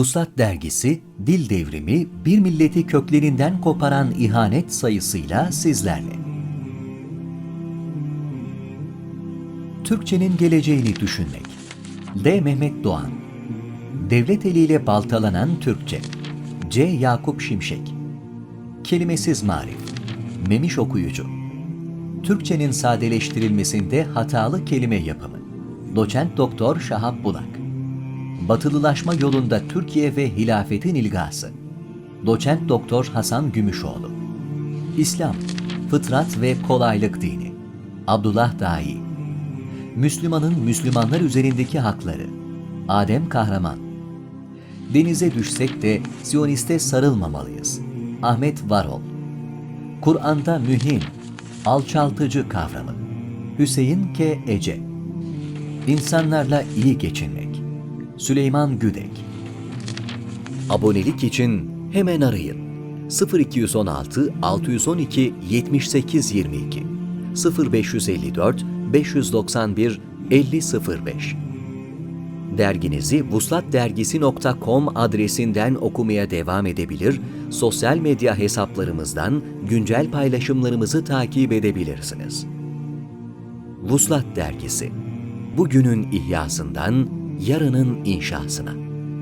Vuslat dergisi, dil devrimi, bir milleti köklerinden koparan ihanet sayısıyla sizlerle. Türkçenin geleceğini düşünmek. D. Mehmet Doğan Devlet eliyle baltalanan Türkçe. C. Yakup Şimşek Kelimesiz marif. Memiş okuyucu. Türkçenin sadeleştirilmesinde hatalı kelime yapımı. Doçent Doktor Şahap Bulak. Batılılaşma yolunda Türkiye ve hilafetin ilgası. Doçent Doktor Hasan Gümüşoğlu. İslam, fıtrat ve kolaylık dini. Abdullah Dai. Müslümanın Müslümanlar üzerindeki hakları. Adem Kahraman. Denize düşsek de Siyoniste sarılmamalıyız. Ahmet Varol. Kur'an'da mühim, alçaltıcı kavramı. Hüseyin K. Ece. İnsanlarla iyi geçinmek. Süleyman Güdek. Abonelik için hemen arayın. 0216 612 78 22 0554 591 5005 Derginizi vuslatdergisi.com adresinden okumaya devam edebilir, sosyal medya hesaplarımızdan güncel paylaşımlarımızı takip edebilirsiniz. Vuslat Dergisi Bugünün ihyasından yarının inşasına.